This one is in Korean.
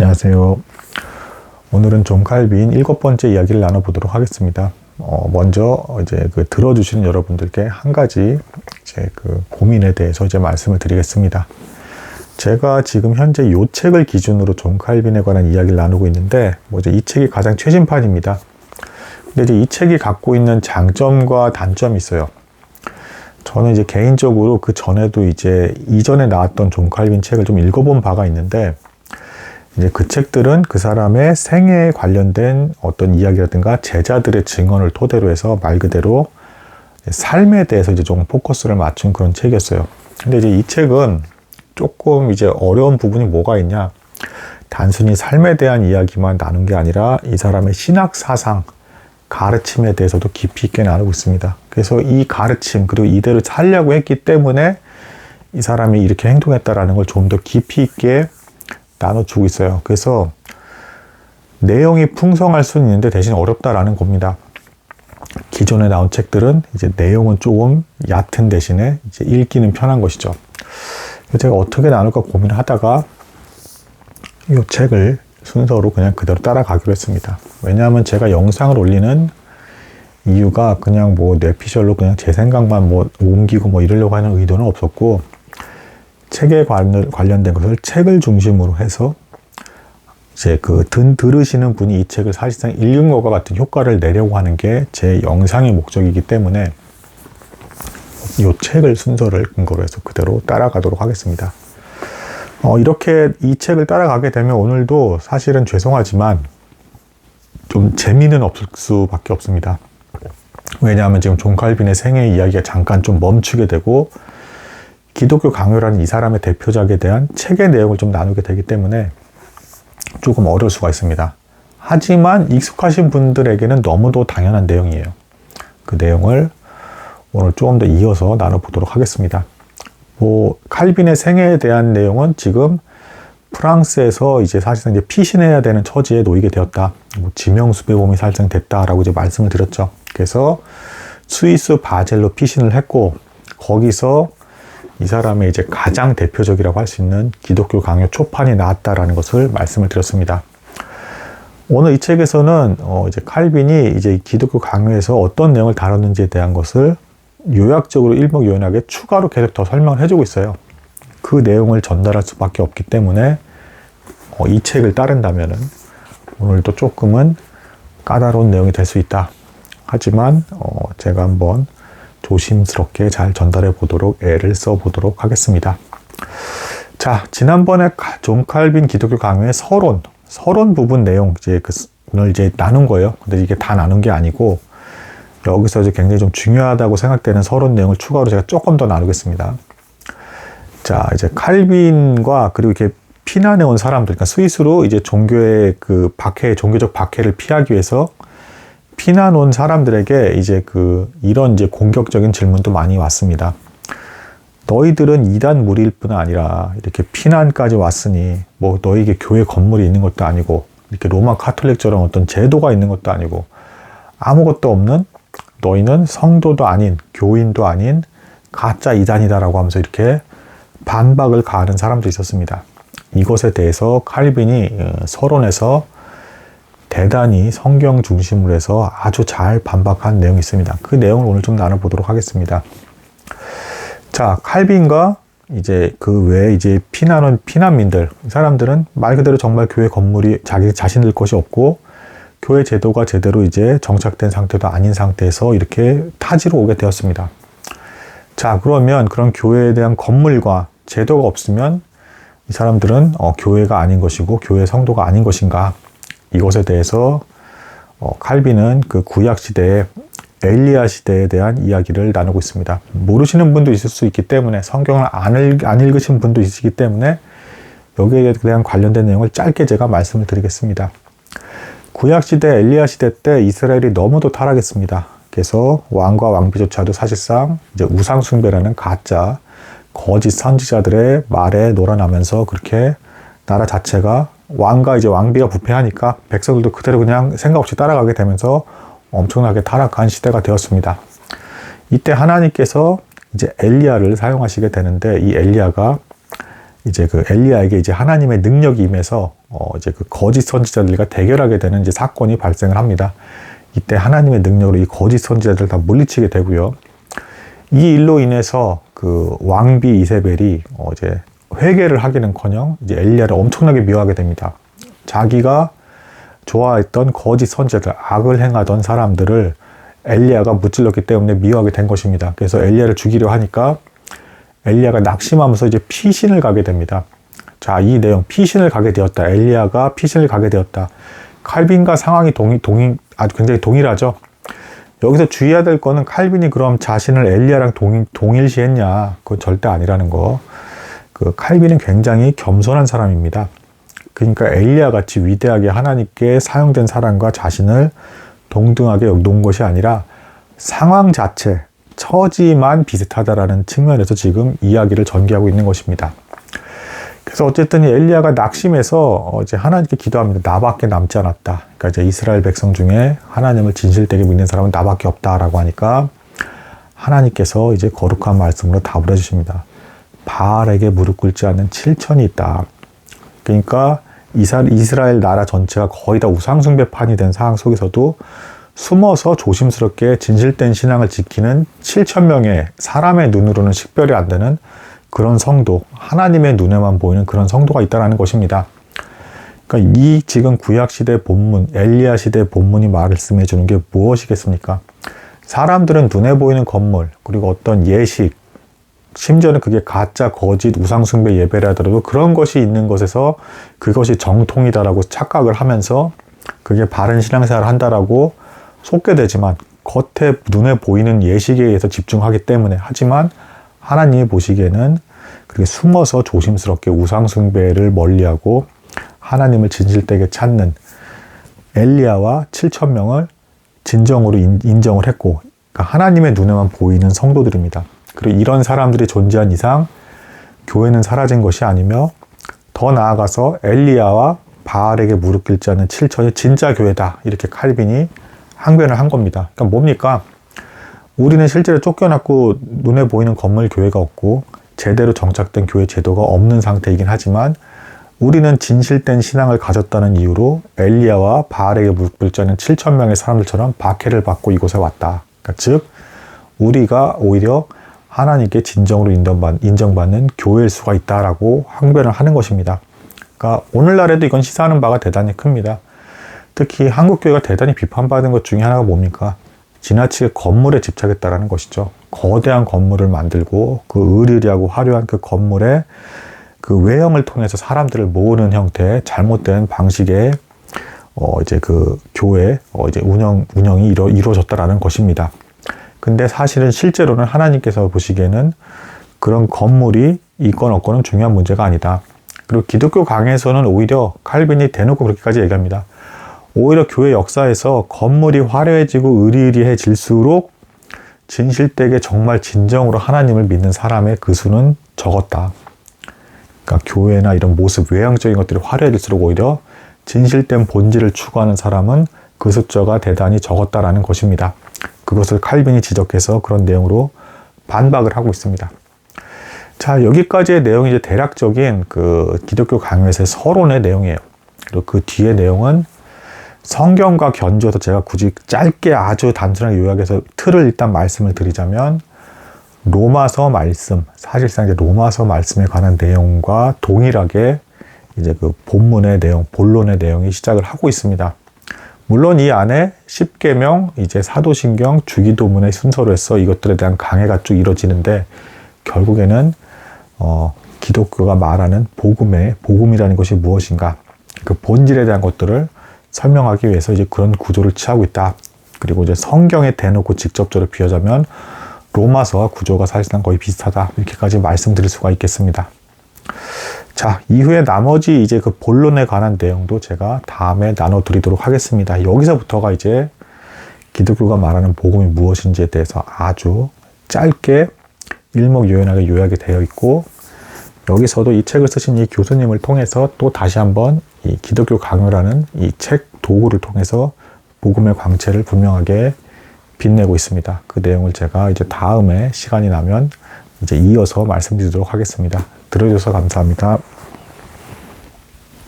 안녕하세요. 오늘은 종칼빈 일곱 번째 이야기를 나눠보도록 하겠습니다. 어, 먼저 이제 그 들어주시는 여러분들께 한 가지 이제 그 고민에 대해서 이제 말씀을 드리겠습니다. 제가 지금 현재 이 책을 기준으로 종칼빈에 관한 이야기를 나누고 있는데, 뭐 이제 이 책이 가장 최신판입니다. 근데 이제 이 책이 갖고 있는 장점과 단점이 있어요. 저는 이제 개인적으로 그 전에도 이제 이전에 나왔던 존 칼빈 책을 좀 읽어본 바가 있는데, 이제 그 책들은 그 사람의 생애에 관련된 어떤 이야기라든가 제자들의 증언을 토대로 해서 말 그대로 삶에 대해서 이제 좀 포커스를 맞춘 그런 책이었어요. 근데 이제 이 책은 조금 이제 어려운 부분이 뭐가 있냐. 단순히 삶에 대한 이야기만 나눈 게 아니라 이 사람의 신학 사상, 가르침에 대해서도 깊이 있게 나누고 있습니다. 그래서 이 가르침, 그리고 이대로 살려고 했기 때문에 이 사람이 이렇게 행동했다라는 걸 좀 더 깊이 있게 나눠주고 있어요. 그래서 내용이 풍성할 수는 있는데 대신 어렵다라는 겁니다. 기존에 나온 책들은 이제 내용은 조금 얕은 대신에 이제 읽기는 편한 것이죠. 제가 어떻게 나눌까 고민을 하다가 이 책을 순서로 그냥 그대로 따라가기로 했습니다. 왜냐하면 제가 영상을 올리는 이유가 그냥 뭐 뇌피셜로 그냥 제 생각만 뭐 옮기고 뭐 이러려고 하는 의도는 없었고 책에 관련된 것을 책을 중심으로 해서 이제 그 든, 들으시는 분이 이 책을 사실상 읽은 것과 같은 효과를 내려고 하는 게 제 영상의 목적이기 때문에 이 책을 순서를 근거로 해서 그대로 따라가도록 하겠습니다. 어, 이렇게 이 책을 따라가게 되면 오늘도 사실은 죄송하지만 좀 재미는 없을 수밖에 없습니다. 왜냐하면 지금 존 칼빈의 생애 이야기가 잠깐 좀 멈추게 되고 기독교 강요라는 이 사람의 대표작에 대한 책의 내용을 좀 나누게 되기 때문에 조금 어려울 수가 있습니다. 하지만 익숙하신 분들에게는 너무도 당연한 내용이에요. 그 내용을 오늘 조금 더 이어서 나눠보도록 하겠습니다. 뭐, 칼빈의 생애에 대한 내용은 지금 프랑스에서 이제 사실상 이제 피신해야 되는 처지에 놓이게 되었다. 뭐 지명수배범이 살생됐다라고 이제 말씀을 드렸죠. 그래서 스위스 바젤로 피신을 했고, 거기서 이 사람의 이제 가장 대표적이라고 할 수 있는 기독교 강요 초판이 나왔다라는 것을 말씀을 드렸습니다. 오늘 이 책에서는 어 이제 칼빈이 이제 기독교 강요에서 어떤 내용을 다뤘는지에 대한 것을 요약적으로 일목요연하게 추가로 계속 더 설명을 해주고 있어요. 그 내용을 전달할 수밖에 없기 때문에 어, 이 책을 따른다면은 오늘도 조금은 까다로운 내용이 될 수 있다. 하지만 어, 제가 한번 조심스럽게 잘 전달해 보도록 애를 써 보도록 하겠습니다. 자, 지난번에 존 칼빈 기독교 강요의 서론, 서론 부분 내용 이제 그걸 이제 나눈 거예요. 근데 이게 다 나눈 게 아니고 여기서 이제 굉장히 좀 중요하다고 생각되는 서론 내용을 추가로 제가 조금 더 나누겠습니다. 자, 이제 칼빈과 그리고 이렇게 피난해 온 사람들, 그러니까 스위스로 이제 종교의 그 박해, 종교적 박해를 피하기 위해서 피난 온 사람들에게 이제 그 이런 이제 공격적인 질문도 많이 왔습니다. 너희들은 이단 무리일 뿐 아니라 이렇게 피난까지 왔으니 뭐 너에게 교회 건물이 있는 것도 아니고 이렇게 로마 카톨릭처럼 어떤 제도가 있는 것도 아니고 아무것도 없는 너희는 성도도 아닌 교인도 아닌 가짜 이단이다라고 하면서 이렇게 반박을 가하는 사람도 있었습니다. 이것에 대해서 칼빈이 어, 서론에서 대단히 성경 중심으로 해서 아주 잘 반박한 내용이 있습니다. 그 내용을 오늘 좀 나눠보도록 하겠습니다. 자, 칼빈과 이제 그 외에 이제 피난온 피난민들, 이 사람들은 말 그대로 정말 교회 건물이 자기 자신들 것이 없고 교회 제도가 제대로 이제 정착된 상태도 아닌 상태에서 이렇게 타지로 오게 되었습니다. 자, 그러면 그런 교회에 대한 건물과 제도가 없으면 이 사람들은 어, 교회가 아닌 것이고 교회 성도가 아닌 것인가? 이것에 대해서 어, 칼빈은 그 구약 시대의 엘리야 시대에 대한 이야기를 나누고 있습니다. 모르시는 분도 있을 수 있기 때문에 성경을 안, 읽, 안 읽으신 분도 있기 때문에 여기에 대한 관련된 내용을 짧게 제가 말씀을 드리겠습니다. 구약 시대 엘리야 시대 때 이스라엘이 너무도 타락했습니다. 그래서 왕과 왕비조차도 사실상 이제 우상 숭배라는 가짜 거짓 선지자들의 말에 놀아나면서 그렇게 나라 자체가 왕과 이제 왕비가 부패하니까 백성들도 그대로 그냥 생각 없이 따라가게 되면서 엄청나게 타락한 시대가 되었습니다. 이때 하나님께서 이제 엘리야를 사용하시게 되는데 이 엘리야가 이제 그 엘리야에게 이제 하나님의 능력이 임해서 어 이제 그 거짓 선지자들과 대결하게 되는 이제 사건이 발생을 합니다. 이때 하나님의 능력으로 이 거짓 선지자들 다 물리치게 되고요. 이 일로 인해서 그 왕비 이세벨이 어 이제 회개를 하기는커녕 이제 엘리야를 엄청나게 미워하게 됩니다. 자기가 좋아했던 거짓 선지자들, 악을 행하던 사람들을 엘리야가 무찔렀기 때문에 미워하게 된 것입니다. 그래서 엘리야를 죽이려 하니까 엘리야가 낙심하면서 이제 피신을 가게 됩니다. 자, 이 내용 피신을 가게 되었다. 엘리야가 피신을 가게 되었다. 칼빈과 상황이 동일, 동일 아주 굉장히 동일하죠. 여기서 주의해야 될 거는 칼빈이 그럼 자신을 엘리야랑 동일, 동일시했냐? 그건 절대 아니라는 거. 그 칼빈은 굉장히 겸손한 사람입니다. 그러니까 엘리야 같이 위대하게 하나님께 사용된 사람과 자신을 동등하게 놓은 것이 아니라 상황 자체, 처지만 비슷하다라는 측면에서 지금 이야기를 전개하고 있는 것입니다. 그래서 어쨌든 엘리야가 낙심해서 이제 하나님께 기도합니다. 나밖에 남지 않았다. 그러니까 이제 이스라엘 백성 중에 하나님을 진실되게 믿는 사람은 나밖에 없다라고 하니까 하나님께서 이제 거룩한 말씀으로 답을 해주십니다. 바알에게 무릎 꿇지 않는 7천이 있다. 그러니까 이스라엘 나라 전체가 거의 다 우상숭배판이 된 상황 속에서도 숨어서 조심스럽게 진실된 신앙을 지키는 7천 명의 사람의 눈으로는 식별이 안 되는 그런 성도, 하나님의 눈에만 보이는 그런 성도가 있다는 것입니다. 그러니까 이 지금 구약 시대 본문, 엘리야 시대 본문이 말씀해 주는 게 무엇이겠습니까? 사람들은 눈에 보이는 건물, 그리고 어떤 예식, 심지어는 그게 가짜, 거짓, 우상숭배 예배라 하더라도 그런 것이 있는 것에서 그것이 정통이다라고 착각을 하면서 그게 바른 신앙생활을 한다라고 속게 되지만 겉에 눈에 보이는 예식에 의해서 집중하기 때문에 하지만 하나님이 보시기에는 그렇게 숨어서 조심스럽게 우상숭배를 멀리하고 하나님을 진실되게 찾는 엘리야와 7천 명을 진정으로 인정을 했고 그러니까 하나님의 눈에만 보이는 성도들입니다. 그리고 이런 사람들이 존재한 이상 교회는 사라진 것이 아니며 더 나아가서 엘리야와 바알에게 무릎 꿇지 않는 7천이 진짜 교회다 이렇게 칼빈이 항변을 한 겁니다. 그러니까 뭡니까? 우리는 실제로 쫓겨났고 눈에 보이는 건물 교회가 없고 제대로 정착된 교회 제도가 없는 상태이긴 하지만 우리는 진실된 신앙을 가졌다는 이유로 엘리야와 바알에게 무릎 꿇지 않는 7천 명의 사람들처럼 박해를 받고 이곳에 왔다. 그러니까 즉 우리가 오히려 하나님께 진정으로 인정받는 교회일 수가 있다라고 항변을 하는 것입니다. 그러니까 오늘날에도 이건 시사하는 바가 대단히 큽니다. 특히 한국교회가 대단히 비판받은 것 중에 하나가 뭡니까? 지나치게 건물에 집착했다라는 것이죠. 거대한 건물을 만들고 그 의리하고 화려한 그 건물에 그 외형을 통해서 사람들을 모으는 형태의 잘못된 방식의 어 이제 그 교회 어 이제 운영 운영이 이루, 이루어졌다라는 것입니다. 근데 사실은 실제로는 하나님께서 보시기에는 그런 건물이 있건 없건은 중요한 문제가 아니다. 그리고 기독교 강에서는 오히려 칼빈이 대놓고 그렇게까지 얘기합니다. 오히려 교회 역사에서 건물이 화려해지고 의리의리해질수록 진실되게 정말 진정으로 하나님을 믿는 사람의 그 수는 적었다. 그러니까 교회나 이런 모습, 외형적인 것들이 화려해질수록 오히려 진실된 본질을 추구하는 사람은 그 숫자가 대단히 적었다라는 것입니다. 그것을 칼빈이 지적해서 그런 내용으로 반박을 하고 있습니다. 자, 여기까지의 내용이 이제 대략적인 그 기독교 강요에서의 서론의 내용이에요. 그리고 그 뒤의 내용은 성경과 견주어서 제가 굳이 짧게 아주 단순하게 요약해서 틀을 일단 말씀을 드리자면 로마서 말씀, 사실상 이제 로마서 말씀에 관한 내용과 동일하게 이제 그 본문의 내용, 본론의 내용이 시작을 하고 있습니다. 물론 이 안에 10계명, 이제 사도신경, 주기도문의 순서로 해서 이것들에 대한 강해가 쭉 이루어지는데 결국에는 어, 기독교가 말하는 복음의 복음이라는 것이 무엇인가 그 본질에 대한 것들을 설명하기 위해서 이제 그런 구조를 취하고 있다. 그리고 이제 성경에 대놓고 직접적으로 비하자면 로마서와 구조가 사실상 거의 비슷하다. 이렇게까지 말씀드릴 수가 있겠습니다. 자, 이후에 나머지 이제 그 본론에 관한 내용도 제가 다음에 나눠드리도록 하겠습니다. 여기서부터가 이제 기독교가 말하는 복음이 무엇인지에 대해서 아주 짧게 일목요연하게 요약이 되어 있고 여기서도 이 책을 쓰신 이 교수님을 통해서 또 다시 한번 이 기독교 강요라는 이 책 도구를 통해서 복음의 광채를 분명하게 빛내고 있습니다. 그 내용을 제가 이제 다음에 시간이 나면 이제 이어서 말씀드리도록 하겠습니다. 들어주셔서 감사합니다.